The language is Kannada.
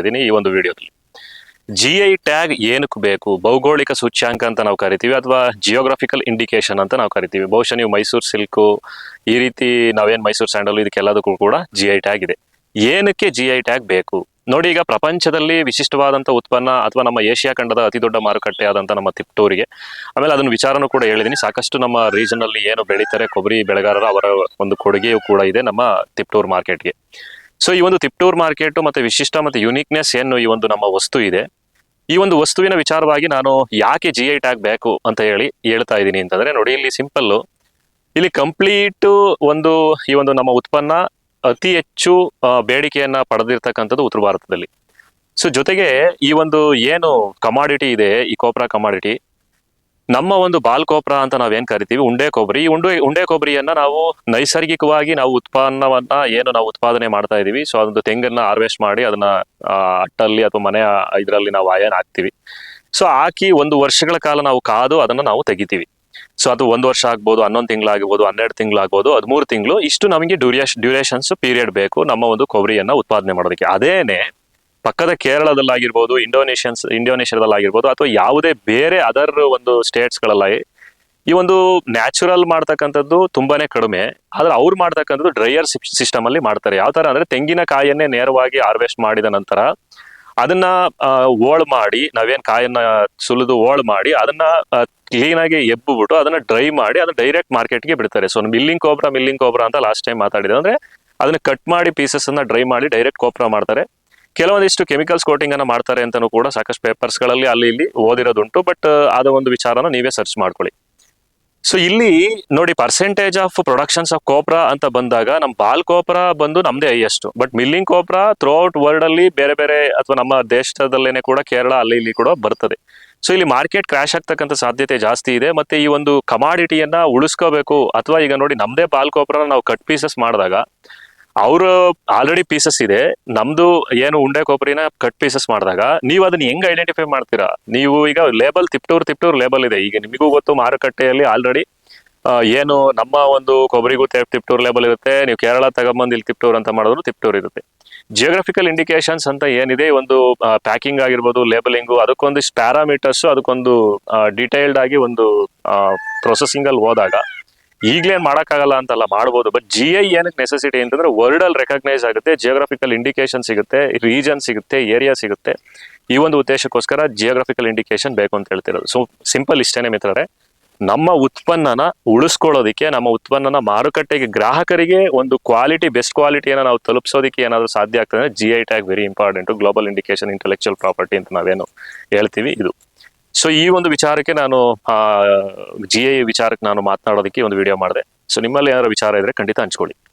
ಇದ್ದೀನಿ ಈ ಒಂದು ವಿಡಿಯೋದಲ್ಲಿ. ಜಿ ಐ ಟ್ಯಾಗ್ ಏನಕ್ಕೆ ಬೇಕು? ಭೌಗೋಳಿಕ ಸೂಚ್ಯಾಂಕ ಅಂತ ನಾವು ಕರಿತೀವಿ ಅಥವಾ ಜಿಯೋಗ್ರಫಿಕಲ್ ಇಂಡಿಕೇಶನ್ ಅಂತ ನಾವು ಕರಿತೀವಿ? ಬಹುಶಃ ನೀವು ಮೈಸೂರು ಸಿಲ್ಕು ಈ ರೀತಿ ನಾವೇನು ಮೈಸೂರು ಸ್ಯಾಂಡಲ್ ಇದಕ್ಕೆಲ್ಲದಕ್ಕೂ ಕೂಡ ಜಿ ಐ ಟ್ಯಾಗ್ ಇದೆ. ಏನಕ್ಕೆ ಜಿ ಐ ಟ್ಯಾಗ್ ಬೇಕು? ನೋಡಿ ಈಗ ಪ್ರಪಂಚದಲ್ಲಿ ವಿಶಿಷ್ಟವಾದಂಥ ಉತ್ಪನ್ನ ಅಥವಾ ನಮ್ಮ ಏಷ್ಯಾ ಖಂಡದ ಅತಿ ದೊಡ್ಡ ಮಾರುಕಟ್ಟೆ ಆದಂಥ ನಮ್ಮ ತಿಪ್ಟೂರಿಗೆ. ಆಮೇಲೆ ಅದನ್ನ ವಿಚಾರನೂ ಕೂಡ ಹೇಳಿದ್ದೀನಿ. ಸಾಕಷ್ಟು ನಮ್ಮ ರೀಜನಲ್ಲಿ ಏನು ಬೆಳೀತಾರೆ, ಕೊಬ್ಬರಿ ಬೆಳೆಗಾರರ ಅವರ ಒಂದು ಕೊಡುಗೆಯೂ ಕೂಡ ಇದೆ ನಮ್ಮ ತಿಪ್ಟೂರು ಮಾರ್ಕೆಟ್ಗೆ ಸೊ ಈ ಒಂದು ತಿಪ್ಟೂರ್ ಮಾರ್ಕೆಟ್ ಮತ್ತೆ ವಿಶಿಷ್ಟ ಮತ್ತೆ ಯುನಿಕ್ನೆಸ್ ಏನು ಈ ಒಂದು ನಮ್ಮ ವಸ್ತು ಇದೆ. ಈ ಒಂದು ವಸ್ತುವಿನ ವಿಚಾರವಾಗಿ ನಾನು ಯಾಕೆ ಜಿ ಐ ಟ್ಯಾಗ್ ಬೇಕು ಅಂತ ಹೇಳಿ ಹೇಳ್ತಾ ಇದ್ದೀನಿ ಅಂತಂದ್ರೆ, ನೋಡಿ ಇಲ್ಲಿ ಸಿಂಪಲ್ ಇಲ್ಲಿ ಕಂಪ್ಲೀಟ್ ಒಂದು ಈ ಒಂದು ನಮ್ಮ ಉತ್ಪನ್ನ ಅತಿ ಹೆಚ್ಚು ಬೇಡಿಕೆಯನ್ನ ಪಡೆದಿರ್ತಕ್ಕಂಥದ್ದು ಉತ್ತರ ಭಾರತದಲ್ಲಿ. ಸೊ ಜೊತೆಗೆ ಈ ಒಂದು ಏನು ಕಮಾಡಿಟಿ ಇದೆ, ಈ ಕೋಪ್ರಾ ಕಮಾಡಿಟಿ ನಮ್ಮ ಒಂದು ಬಾಲ್ ಕೋಪ್ರ ಅಂತ ನಾವೇನ್ ಕರಿತೀವಿ? ಉಂಡೆ ಕೊಬ್ಬರಿ. ಈ ಉಂಡೆ ಉಂಡೆ ಕೊಬ್ಬರಿಯನ್ನ ನಾವು ನೈಸರ್ಗಿಕವಾಗಿ ನಾವು ಉತ್ಪನ್ನವನ್ನ ಏನು ನಾವು ಉತ್ಪಾದನೆ ಮಾಡ್ತಾ ಇದೀವಿ. ಸೊ ಅದೊಂದು ತೆಂಗನ್ನ ಹಾರ್ವೆಸ್ಟ್ ಮಾಡಿ ಅದನ್ನ ಅಟ್ಟಲ್ಲಿ ಅಥವಾ ಮನೆಯ ಇದರಲ್ಲಿ ನಾವು ಆಯನ್ ಹಾಕ್ತಿವಿ. ಸೊ ಹಾಕಿ ಒಂದು ವರ್ಷಗಳ ಕಾಲ ನಾವು ಕಾದು ಅದನ್ನ ನಾವು ತೆಗಿತೀವಿ. ಸೊ ಅದು ಒಂದು ವರ್ಷ ಆಗ್ಬೋದು, ಹನ್ನೊಂದು ತಿಂಗಳಾಗ್ಬೋದು, ಹನ್ನೆರಡು ತಿಂಗಳಾಗ್ಬೋದು, ಹದಿಮೂರು ತಿಂಗಳು. ಇಷ್ಟು ನಮಗೆ ಡ್ಯೂರೇಷನ್ ಡ್ಯೂರೇಷನ್ಸ್ ಪೀರಿಯಡ್ ಬೇಕು ನಮ್ಮ ಒಂದು ಕೊಬ್ಬರಿಯನ್ನ ಉತ್ಪಾದನೆ ಮಾಡೋದಕ್ಕೆ. ಅದೇನೆ ಪಕ್ಕದ ಕೇರಳದಲ್ಲಾಗಿರ್ಬೋದು, ಇಂಡೋನೇಷಿಯನ್ಸ್, ಇಂಡೋನೇಷ್ಯಾದಲ್ಲಾಗಿರ್ಬೋದು, ಅಥವಾ ಯಾವುದೇ ಬೇರೆ ಅದರ್ ಒಂದು ಸ್ಟೇಟ್ಸ್ಗಳಲ್ಲ, ಈ ಒಂದು ನ್ಯಾಚುರಲ್ ಮಾಡ್ತಕ್ಕಂಥದ್ದು ತುಂಬಾನೇ ಕಡಿಮೆ. ಆದ್ರೆ ಅವ್ರು ಮಾಡ್ತಕ್ಕಂಥದ್ದು ಡ್ರೈಯರ್ ಸಿಸ್ಟಮ್ ಅಲ್ಲಿ ಮಾಡ್ತಾರೆ. ಯಾವ ತರ ಅಂದ್ರೆ ತೆಂಗಿನಕಾಯನ್ನೇ ನೇರವಾಗಿ ಹಾರ್ವೆಸ್ಟ್ ಮಾಡಿದ ನಂತರ ಅದನ್ನ ಓಳ್ ಮಾಡಿ, ನಾವೇನ್ ಕಾಯನ್ನ ಸುಲಿದು ಓಳ್ ಮಾಡಿ, ಅದನ್ನ ಕ್ಲೀನ್ ಆಗಿ ಎಬ್ಬುಬಿಟ್ಟು ಅದನ್ನ ಡ್ರೈ ಮಾಡಿ, ಅದನ್ನ ಡೈರೆಕ್ಟ್ ಮಾರ್ಕೆಟ್ಗೆ ಬಿಡ್ತಾರೆ. So milling copra milling copra ಅಂತ ಲಾಸ್ಟ್ ಟೈಮ್ ಮಾತಾಡಿದೆ ಅಂದ್ರೆ ಅದನ್ನ ಕಟ್ ಮಾಡಿ ಪೀಸಸ್ ಅನ್ನ ಡ್ರೈ ಮಾಡಿ ಡೈರೆಕ್ಟ್ ಕೋಪ್ರಾ ಮಾಡ್ತಾರೆ. ಕೆಲವೊಂದಿಷ್ಟು ಕೆಮಿಕಲ್ಸ್ ಕೋಟಿಂಗ್ ಅನ್ನ ಮಾಡ್ತಾರೆ ಅಂತಾನು ಕೂಡ ಸಾಕಷ್ಟು ಪೇಪರ್ಸ್ಗಳಲ್ಲಿ ಅಲ್ಲಿ ಇಲ್ಲಿ ಓದಿರೋದುಂಟು ಬಟ್ ಅದ ಒಂದು ವಿಚಾರನ ನೀವೇ ಸರ್ಚ್ ಮಾಡ್ಕೊಳ್ಳಿ. ಸೊ ಇಲ್ಲಿ ನೋಡಿ percentage of productions of copra ಅಂತ ಬಂದಾಗ ನಮ್ಮ ಬಾಲ್ ಕೋಪ್ರಾ ಬಂದು ನಮ್ದೇ highest but milling copra throughout world ಅಲ್ಲಿ ಬೇರೆ ಬೇರೆ ಅಥವಾ ನಮ್ಮ ದೇಶದಲ್ಲೇನೆ ಕೂಡ ಕೇರಳ ಅಲ್ಲಿ ಇಲ್ಲಿ ಕೂಡ ಬರ್ತದೆ. ಸೊ ಇಲ್ಲಿ ಮಾರ್ಕೆಟ್ ಕ್ರಾಶ್ ಆಗ್ತಕ್ಕಂಥ ಸಾಧ್ಯತೆ ಜಾಸ್ತಿ ಇದೆ, ಮತ್ತೆ ಈ ಒಂದು ಕಮಾಡಿಟಿಯನ್ನ ಉಳಿಸ್ಕೋಬೇಕು ಅಥವಾ ಈಗ ನೋಡಿ ನಮ್ದೇ ಬಾಲ್ ಕೋಪ್ರಾನ ನಾವು ಕಟ್ ಪೀಸಸ್ ಮಾಡಿದಾಗ ಅವರು ಆಲ್ರೆಡಿ ಪೀಸಸ್ ಇದೆ. ನಮ್ದು ಏನು ಉಂಡೆ ಕೊಬ್ಬರಿನ ಕಟ್ ಪೀಸಸ್ ಮಾಡಿದಾಗ ನೀವು ಅದನ್ನ ಹೆಂಗ್ ಐಡೆಂಟಿಫೈ ಮಾಡ್ತೀರಾ? ನೀವು ಈಗ ಲೇಬಲ್ ತಿಪ್ಟೂರ್ ತಿಪ್ಟೂರ್ ಲೇಬಲ್ ಇದೆ. ಈಗ ನಿಮಗೂ ಗೊತ್ತು ಮಾರುಕಟ್ಟೆಯಲ್ಲಿ ಆಲ್ರೆಡಿ ಏನು ನಮ್ಮ ಒಂದು ಕೊಬ್ಬರಿಗೂ ತಿಪ್ಟೂರ್ ಲೇಬಲ್ ಇರುತ್ತೆ. ನೀವು ಕೇರಳ ತಗೊಂಬಂದು ಇಲ್ಲಿ ತಿಪ್ಟೂರ್ ಅಂತ ಮಾಡಿದ್ರು ತಿಪ್ಟೂರ್ ಇರುತ್ತೆ. ಜಿಯೋಗ್ರಫಿಕಲ್ ಇಂಡಿಕೇಶನ್ಸ್ ಅಂತ ಏನಿದೆ, ಒಂದು ಪ್ಯಾಕಿಂಗ್ ಆಗಿರ್ಬೋದು ಲೇಬಲಿಂಗು ಅದಕ್ಕೊಂದಿಷ್ಟು ಪ್ಯಾರಾಮೀಟರ್ಸ್ ಅದಕ್ಕೊಂದು ಡೀಟೈಲ್ಡ್ ಆಗಿ ಒಂದು ಪ್ರೊಸೆಸಿಂಗ್ ಅಲ್ಲಿ ಹೋದಾಗ ಈಗಲೇನ್ ಮಾಡೋಕ್ಕಾಗಲ್ಲ ಅಂತಲ್ಲ ಮಾಡ್ಬೋದು. ಬಟ್ ಜಿ ಐ ಏನಕ್ಕೆ ನೆಸೆಸಿಟಿ ಅಂತಂದ್ರೆ ವರ್ಲ್ಡ್ ಅಲ್ಲಿ ರೆಕಗ್ನೈಸ್ ಆಗುತ್ತೆ ಜಿಯೋಗ್ರಫಿಕಲ್ ಇಂಡಿಕೇಶನ್ ಸಿಗುತ್ತೆ ರೀಜನ್ ಸಿಗುತ್ತೆ ಏರಿಯಾ ಸಿಗುತ್ತೆ. ಈ ಒಂದು ಉದ್ದೇಶಕ್ಕೋಸ್ಕರ ಜಿಯೋಗ್ರಫಿಕಲ್ ಇಂಡಿಕೇಶನ್ ಬೇಕು ಅಂತ ಹೇಳ್ತಿರೋದು. ಸೊ ಸಿಂಪಲ್ ಇಷ್ಟೇನೆ ಮಿತ್ರರೆ. ನಮ್ಮ ಉತ್ಪನ್ನನ ಉಳಿಸ್ಕೊಳ್ಳೋದಕ್ಕೆ, ನಮ್ಮ ಉತ್ಪನ್ನನ ಮಾರುಕಟ್ಟೆಗೆ ಗ್ರಾಹಕರಿಗೆ ಒಂದು ಕ್ವಾಲಿಟಿ ಬೆಸ್ಟ್ ಕ್ವಾಲಿಟಿಯನ್ನು ನಾವು ತಲುಪಿಸೋದಕ್ಕೆ ಏನಾದರೂ ಸಾಧ್ಯ ಆಗ್ತದೆ G I tag very important global indication intellectual property ಅಂತ ನಾವೇನು ಹೇಳ್ತೀವಿ ಇದು. ಸೊ ಈ ಒಂದು ವಿಚಾರಕ್ಕೆ ನಾನು ಜಿ ಐ ವಿಚಾರಕ್ಕೆ ನಾನು ಮಾತನಾಡೋದಕ್ಕೆ ಒಂದು ವಿಡಿಯೋ ಮಾಡಿದೆ. ಸೊ ನಿಮ್ಮಲ್ಲಿ ಏನಾದ್ರು ವಿಚಾರ ಇದ್ರೆ ಖಂಡಿತ ಹಂಚ್ಕೊಳ್ಳಿ.